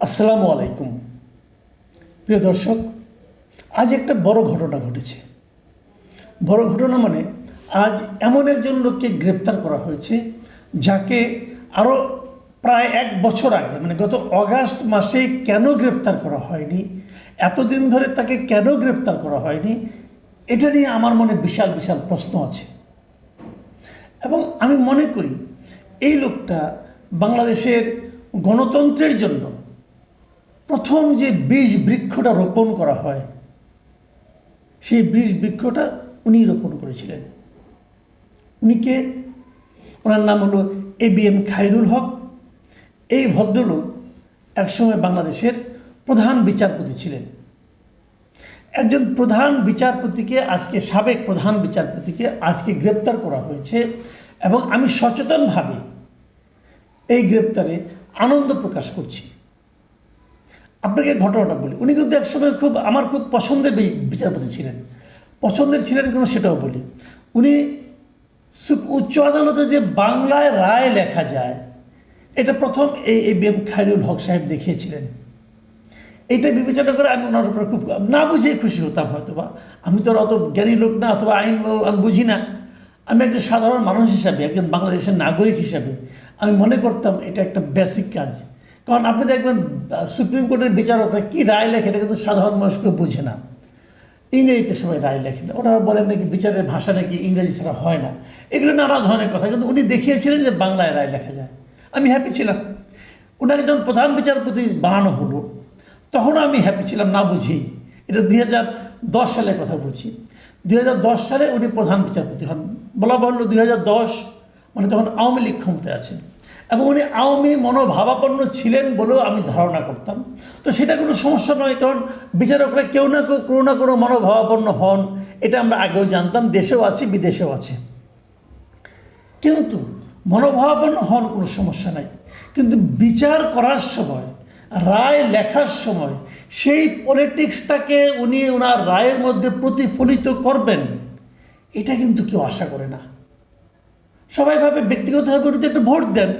আসসালামু আলাইকুম। প্রিয় দর্শক, আজ একটা বড় ঘটনা ঘটেছে। বড় ঘটনা মানে আজ এমন একজন লোককে গ্রেপ্তার করা হয়েছে যাকে আরও প্রায় এক বছর আগে মানে গত অগাস্ট মাসে কেন গ্রেপ্তার করা হয়নি, এতদিন ধরে তাকে কেন গ্রেপ্তার করা হয়নি, এটা নিয়ে আমার মনে বিশাল বিশাল প্রশ্ন আছে। এবং আমি মনে করি এই লোকটা বাংলাদেশের গণতন্ত্রের জন্য প্রথম যে বীজ বৃক্ষটা রোপণ করা হয়, সেই বীজ বৃক্ষটা উনি রোপণ করেছিলেন। উনি কে? ওনার নাম হলো A B M Khairul Haque. এই ভদ্রলোক একসময় বাংলাদেশের প্রধান বিচারপতি ছিলেন। একজন প্রধান বিচারপতিকে, আজকে সাবেক প্রধান বিচারপতিকে, আজকে গ্রেপ্তার করা হয়েছে এবং আমি সচেতনভাবে এই গ্রেপ্তারে আনন্দ প্রকাশ করছি। আপনাকে ঘটনাটা বলি। উনি কিন্তু একসময় খুব, আমার খুব পছন্দের বিচারপতি ছিলেন। পছন্দের ছিলেন কেন সেটাও বলি। উনি উচ্চ আদালতে যে বাংলায় রায় লেখা যায়, এটা প্রথম এই A B M Khairul Haque সাহেব দেখিয়েছিলেন। এইটা বিবেচনা করে আমি ওনার উপরে খুব না বুঝে খুশি হতাম হয়তো বা আমি তো অত জ্ঞানী লোক না, অথবা আইন আমি বুঝি না। আমি একজন সাধারণ মানুষ হিসাবে, একজন বাংলাদেশের নাগরিক হিসাবে, আমি মনে করতাম এটা একটা বেসিক কাজ। কারণ আপনি দেখবেন সুপ্রিম কোর্টের বিচারকরা কী রায় লেখে, এটা কিন্তু সাধারণ মানুষ কেউ বোঝে না। ইংরেজিতে সবাই রায় লেখেন ওরা বলেন নাকি বিচারের ভাষা নাকি ইংরেজি ছাড়া হয় না। এগুলো নানা ধরনের কথা, কিন্তু উনি দেখিয়েছিলেন যে বাংলায় রায় লেখা যায়। আমি হ্যাপি ছিলাম। ওনাকে যখন প্রধান বিচারপতি বানানো হলো, তখনও আমি হ্যাপি ছিলাম, না বুঝেই। এটা দুই হাজার দশ সালের কথা বলছি। দুই হাজার দশ সালে উনি প্রধান বিচারপতি হন। বলা বাহুল্য দুই হাজার দশ মানে তখন আওয়ামী লীগ ক্ষমতায় আছেন। এবং উনি আওয়ামী মনোভাবাপন্ন ছিলেন বলেও আমি ধারণা করতাম। তো সেটা কোনো সমস্যা নয়, কারণ বিচারকরা কেউ না কেউ কোনো না কোনো মনোভাবাপন্ন হন, এটা আমরা আগেও জানতাম, দেশেও আছে, বিদেশেও আছে। কিন্তু মনোভাবাপন্ন হন কোনো সমস্যা নাই। কিন্তু বিচার করার সময়, রায় লেখার সময়, সেই পলিটিক্সটাকে উনি ওনার রায়ের মধ্যে প্রতিফলিত করবেন, এটা কিন্তু কেউ আশা করে না। সবাই ভাবে ব্যক্তিগতভাবে উনি তো একটা ভোট দেন।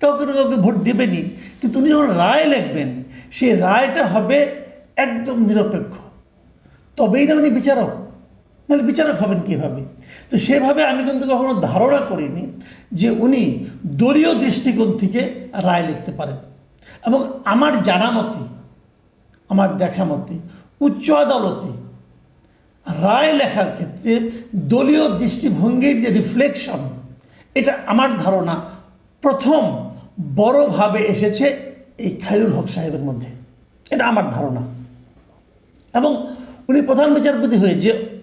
কাউকে না কাউকে ভোট দেবেনই। কিন্তু উনি যখন রায় লিখবেন, সেই রায়টা হবে একদম নিরপেক্ষ। তবেই না উনি বিচারক। নাহলে বিচারক হবেন কীভাবে? তো সেভাবে আমি কিন্তু কখনো ধারণা করিনি যে উনি দলীয় দৃষ্টিকোণ থেকে রায় লিখতে পারেন। এবং আমার জানা মতে আমার দেখা মতে উচ্চ আদালতে রায় লেখার ক্ষেত্রে দলীয় দৃষ্টিভঙ্গির যে রিফ্লেকশন এটা আমার ধারণা প্রথম বড়ভাবে এসেছে এই খায়রুল হক সাহেবের মধ্যে। এটা আমার ধারণা। এবং উনি প্রধান বিচারপতি হয়ে যে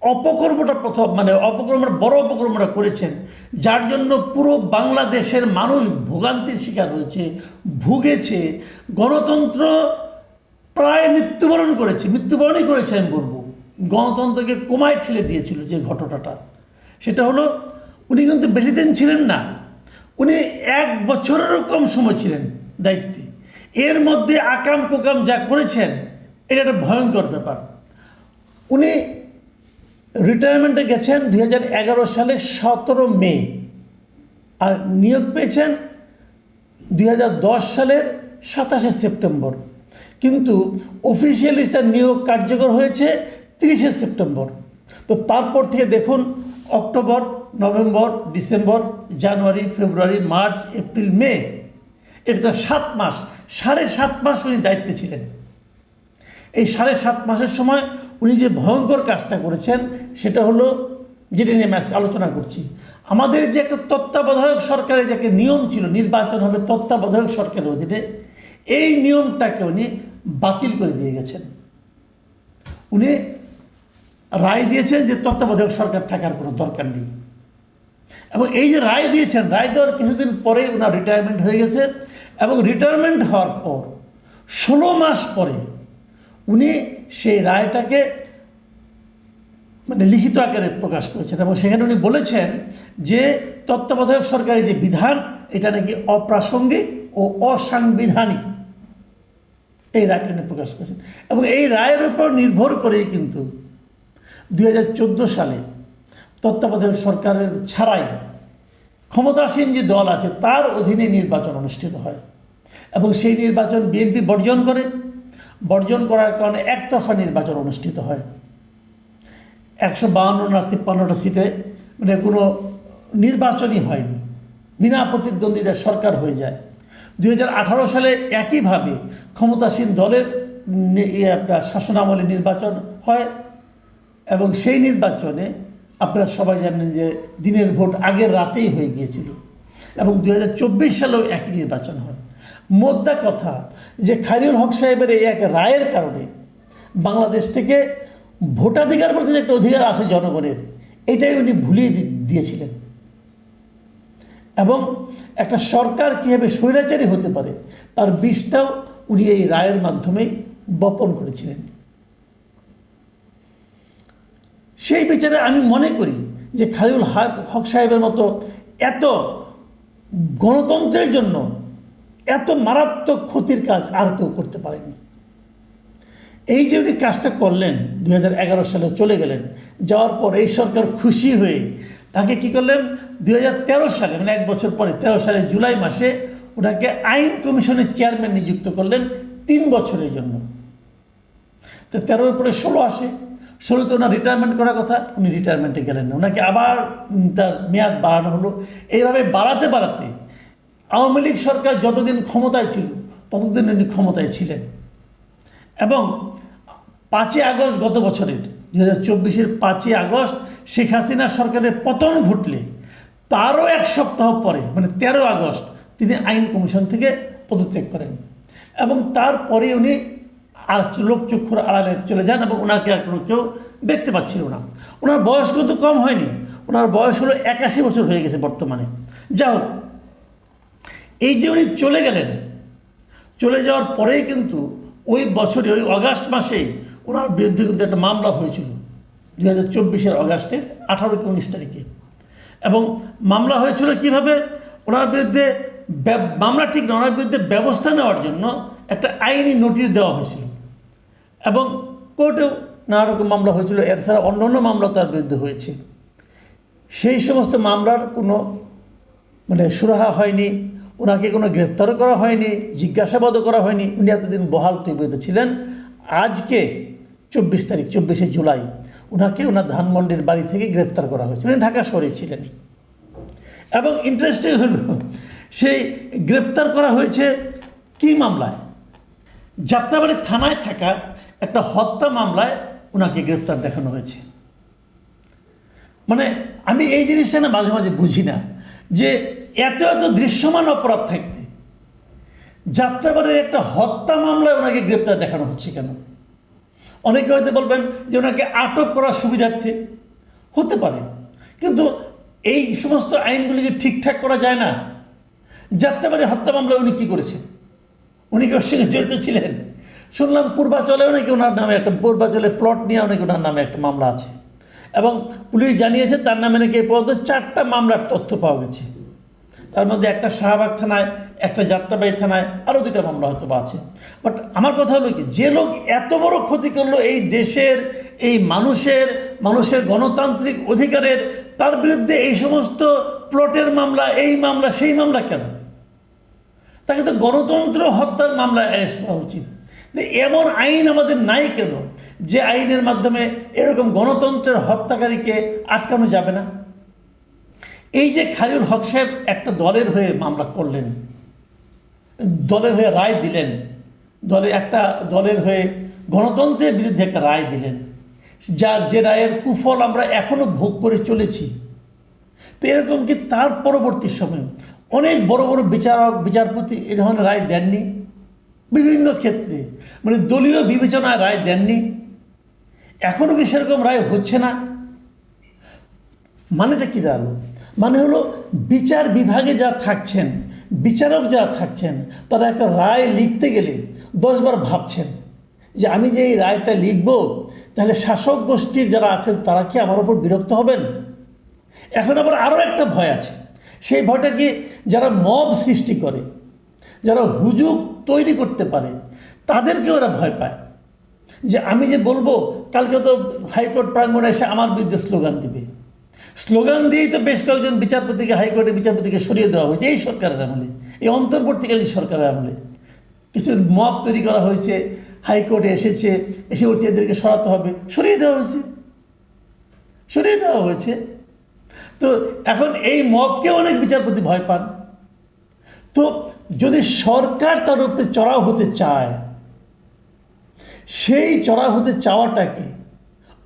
অপকর্মটা প্রথম মানে অপকর্মটা বড় অপকর্মটা করেছেন, যার জন্য পুরো বাংলাদেশের মানুষ ভোগান্তির শিকার হয়েছে, ভুগেছে। গণতন্ত্র প্রায় মৃত্যুবরণ করেছে, মৃত্যুবরণই করেছে আমি বলব। গণতন্ত্রকে কমায় ঠেলে দিয়েছিল যে ঘটনাটা। সেটা হলো, উনি কিন্তু বেশি দিন ছিলেন না। উনি এক বছরেরও কম সময় ছিলেন দায়িত্বে। এর মধ্যে আকাম কুকাম যা করেছেন, এটা একটা ভয়ঙ্কর ব্যাপার। উনি রিটায়ারমেন্টে গেছেন দুই হাজার এগারো সালে সতেরো মে। আর নিয়োগ পেয়েছেন দুই হাজার দশ সালের সাতাশে সেপ্টেম্বর। কিন্তু অফিসিয়ালি তার নিয়োগ কার্যকর হয়েছে তিরিশে সেপ্টেম্বর। তো তারপর থেকে দেখুন, October November, December, January, February, March, April, May. এটা সাত মাস। সাড়ে সাত মাস উনি দায়িত্বে ছিলেন। এই সাড়ে সাত মাসের সময় উনি যে ভয়ঙ্কর কাজটা করেছেন, সেটা হলো যেটা নিয়ে আজকে আলোচনা করছি। আমাদের যে একটা তত্ত্বাবধায়ক সরকারের যে একটা নিয়ম ছিল, নির্বাচন হবে তত্ত্বাবধায়ক সরকারের অধীনে, এই নিয়মটাকে উনি বাতিল করে দিয়ে গেছেন। উনি রায় দিয়েছেন যে তত্ত্বাবধায়ক সরকার থাকার কোনো দরকার নেই। এবং এই যে রায় দিয়েছেন, রায় দেওয়ার কিছুদিন পরে ওনার রিটায়ারমেন্ট হয়ে গেছে এবং রিটায়ারমেন্ট হওয়ার পর, ষোলো মাস পরে উনি সেই রায়টাকে মানে লিখিত আকারে প্রকাশ করেছেন এবং সেখানে উনি বলেছেন যে তত্ত্বাবধায়ক সরকারের যে বিধান, এটা নাকি অপ্রাসঙ্গিক ও অসাংবিধানিক। এই রায়টা উনি প্রকাশ করেছেন এবং এই রায়ের উপর নির্ভর করেই কিন্তু দুই হাজার চোদ্দ সালে তত্ত্বাবধায়ক সরকারের ছাড়াই ক্ষমতাসীন যে দল আছে, তার অধীনে নির্বাচন অনুষ্ঠিত হয়। এবং সেই নির্বাচন বিএনপি বর্জন করে। বর্জন করার কারণে একতরফা নির্বাচন অনুষ্ঠিত হয়। একশো বাহান্ন না তিপ্পান্নটা সিটে মানে কোনো নির্বাচনই হয়নি। বিনা প্রতিদ্বন্দ্বিতার সরকার হয়ে যায়। দু হাজার আঠারো সালে একইভাবে ক্ষমতাসীন দলের নি- ইয়ে শাসনামলে নির্বাচন হয় এবং সেই নির্বাচনে আপনারা সবাই জানেন যে দিনের ভোট আগের রাতেই হয়ে গিয়েছিল এবং দু হাজার চব্বিশ সালেও একই নির্বাচন হয়। মোদ্দা কথা যে খাইরুল হক সাহেবের এই এক রায়ের কারণে বাংলাদেশ থেকে ভোটাধিকার যে একটা অধিকার আছে জনগণের, এটাই উনি ভুলিয়ে দিয়েছিলেন। এবং একটা সরকার কীভাবে স্বৈরাচারী হতে পারে, তার বিষটাও উনি এই রায়ের মাধ্যমেই বপন করেছিলেন। সেই বিচারে আমি মনে করি যে খালিউল হক হক সাহেবের মতো এত গণতন্ত্রের জন্য এত মারাত্মক ক্ষতির কাজ আর কেউ করতে পারেনি। এই যে উনি কাজটা করলেন দু হাজার এগারো সালে চলে গেলেন, যাওয়ার পর এই সরকার খুশি হয়ে তাকে কি করলেন? দু হাজার তেরো সালে মানে এক বছর পরে, তেরো সালে জুলাই মাসে ওনাকে আইন কমিশনের চেয়ারম্যান নিযুক্ত করলেন তিন বছরের জন্য। তো তেরোর পরে ষোলো আসে। ষোলোতে ওনার রিটায়ারমেন্ট করার কথা, উনি রিটায়ারমেন্টে গেলেন না। ওনাকে আবার তার মেয়াদ বাড়ানো হলো। এইভাবে বাড়াতে বাড়াতে আওয়ামী লীগ সরকার যতদিন ক্ষমতায় ছিল, ততদিন উনি ক্ষমতায় ছিলেন। এবং পাঁচই আগস্ট গত বছরের দু হাজার চব্বিশের পাঁচই আগস্ট শেখ হাসিনা সরকারের পতন ঘটলে, তারও এক সপ্তাহ পরে মানে তেরো আগস্ট, তিনি আইন কমিশন থেকে পদত্যাগ করেন। এবং তারপরে উনি আর লোকচক্ষুর আড়ালে চলে যান এবং ওনাকে আর কোনো কেউ দেখতে পাচ্ছিল না। ওনার বয়স কিন্তু কম হয়নি। ওনার বয়স হলো একাশি বছর হয়ে গেছে বর্তমানে। যাই হোক, এই যে উনি চলে গেলেন, চলে যাওয়ার পরেই কিন্তু ওই বছরে, ওই অগাস্ট মাসেই ওনার বিরুদ্ধে কিন্তু একটা মামলা হয়েছিল দু হাজার চব্বিশের অগাস্টের আঠারো কি উনিশ তারিখে। এবং মামলা হয়েছিল কীভাবে? ওনার বিরুদ্ধে মামলা ঠিক না ওনার বিরুদ্ধে ব্যবস্থা নেওয়ার জন্য একটা আইনি নোটিশ দেওয়া হয়েছিল। এবং কোর্টেও নানা রকম মামলা হয়েছিল। এছাড়া অন্য অন্য মামলা তার বিরুদ্ধে হয়েছে। সেই সমস্ত মামলার কোনো মানে সুরাহা হয়নি, ওনাকে কোনো গ্রেপ্তারও করা হয়নি, জিজ্ঞাসাবাদও করা হয়নি। উনি এতদিন বহাল তৈবত ছিলেন। আজকে চব্বিশ তারিখ, চব্বিশে জুলাই ওনাকে ওনার ধানমন্ডির বাড়ি থেকে গ্রেপ্তার করা হয়েছে। উনি ঢাকা শহরে ছিলেন। এবং ইন্টারেস্টিং হল, সেই গ্রেপ্তার করা হয়েছে কি মামলায়? যাত্রাবাড়ি থানায় থাকা একটা হত্যা মামলায় ওনাকে গ্রেপ্তার দেখানো হয়েছে। মানে আমি এই জিনিসটা না মাঝে মাঝে বুঝি না যে এত এত দৃশ্যমান অপরাধ থাকতে যাত্রাবাড়ির একটা হত্যা মামলায় ওনাকে গ্রেপ্তার দেখানো হচ্ছে কেন? অনেকে হয়তো বলবেন যে ওনাকে আটক করার সুবিধার্থে হতে পারে, কিন্তু এই সমস্ত আইনগুলিকে ঠিকঠাক করা যায় না। যাত্রাবাড়ি হত্যা মামলায় উনি কী করেছেন? উনি কি ওর সঙ্গে জড়িত ছিলেন? শুনলাম পূর্বাচলেও নাকি ওনার নামে একটা পূর্বাচলে প্লট নিয়ে নাকি ওনার নামে একটা মামলা আছে। এবং পুলিশ জানিয়েছে তার নামে নাকি এই পর্যন্ত চারটা মামলার তথ্য পাওয়া গেছে। তার মধ্যে একটা শাহবাগ থানায়, একটা যাত্রাবাড়ি থানায় আরও দুটা মামলা হয়তো বা আছে। বাট আমার কথা হলো কি, যে লোক এত বড় ক্ষতি করল এই দেশের, এই মানুষের মানুষের গণতান্ত্রিক অধিকারের, তার বিরুদ্ধে এই সমস্ত প্লটের মামলা, এই মামলা, সেই মামলা কেন? তাকে তো গণতন্ত্র হত্যার মামলায় অ্যারেস্ট করা উচিত। এমন আইন আমাদের নাই কেন? যে আইনের মাধ্যমে এরকম গণতন্ত্রের হত্যাকারীকে আটকানো যাবে না? এই যে খালিউল হক সাহেব একটা দলের হয়ে মামলা করলেন, দলের হয়ে রায় দিলেন, দলে একটা দলের হয়ে গণতন্ত্রের বিরুদ্ধে একটা রায় দিলেন, যার যে রায়ের কুফল আমরা এখনও ভোগ করে চলেছি। তো এরকম কি তার পরবর্তী সময়ে অনেক বড় বড় বিচারক, বিচারপতি এ ধরনের রায় দেননি? বিভিন্ন ক্ষেত্রে। মানে দলীয় বিবেচনায় রায় দেননি। এখনও কি সেরকম রায় হচ্ছে না? মানেটা কী দাঁড়াল? মানে হলো বিচার বিভাগে যা থাকছেন, বিচারক যা থাকছেন, তারা একটা রায় লিখতে গেলে দশবার ভাবছেন যে আমি যে এই রায়টা লিখব, তাহলে শাসক গোষ্ঠীর যারা আছেন, তারা কি আমার ওপর বিরক্ত হবেন? এখন আবার আরও একটা ভয় আছে। সেই ভয়টা কি? যারা মব সৃষ্টি করে, যারা হুজুগ তৈরি করতে পারে তাদেরকে ওরা ভয় পায়। যে আমি যে বলব, কালকে তো হাইকোর্ট প্রাঙ্গণে এসে আমার বিরুদ্ধে স্লোগান দিবে। স্লোগান দিয়েই তো বেশ কয়েকজন বিচারপতিকে, হাইকোর্টের বিচারপতিকে সরিয়ে দেওয়া হয়েছে। এই সরকারের আমলে, এই অন্তর্বর্তীকালীন সরকারের আমলে। কিছু মব তৈরি করা হয়েছে, হাইকোর্টে এসেছে, এসে বলছে, এদেরকে সরাতে হবে। সরিয়ে দেওয়া হয়েছে। সরিয়ে দেওয়া হয়েছে। তো এখন এই মবকে অনেক বিচারপতি ভয় পান। তো যদি সরকার তার উপরে চড়াও হতে চায় সেই চড়াও হতে চাওয়াটাকে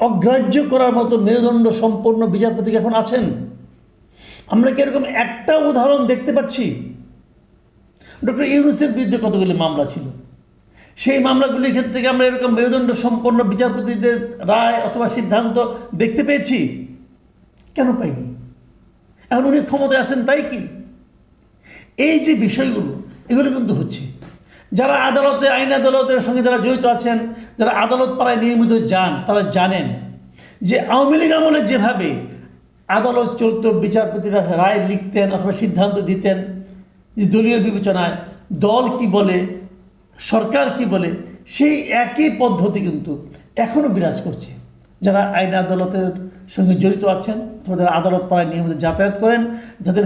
অগ্রাহ্য করার মতো মেরুদণ্ড সম্পন্ন বিচারপতি এখন আছেন। আমরা কি এরকম একটা উদাহরণ দেখতে পাচ্ছি? ডক্টর ইউনুসের বিরুদ্ধে কতগুলি মামলা ছিল? সেই মামলাগুলির ক্ষেত্রে কি আমরা এরকম মেরুদণ্ড সম্পন্ন বিচারপতিদের রায় অথবা সিদ্ধান্ত দেখতে পেয়েছি? কেন পাইনি? এখন উনি ক্ষমতায় আছেন তাই কি? এই যে বিষয়গুলো, এগুলো কিন্তু হচ্ছে। যারা আদালতে, আইন আদালতের সঙ্গে যারা জড়িত আছেন, যারা আদালত পাড়ায় নিয়মিত যান, তারা জানেন যে আওয়ামী লীগ আমলে যেভাবে আদালত চলত, বিচারপতিরা রায় লিখতেন অথবা সিদ্ধান্ত দিতেন যে দলীয় বিবেচনায় দল কি বলে, সরকার কি বলে, সেই একই পদ্ধতি কিন্তু এখনও বিরাজ করছে। যারা আইন আদালতের সঙ্গে জড়িত আছেন, অথবা যারা আদালত পাড়ায় নিয়মিত যাতায়াত করেন, যাদের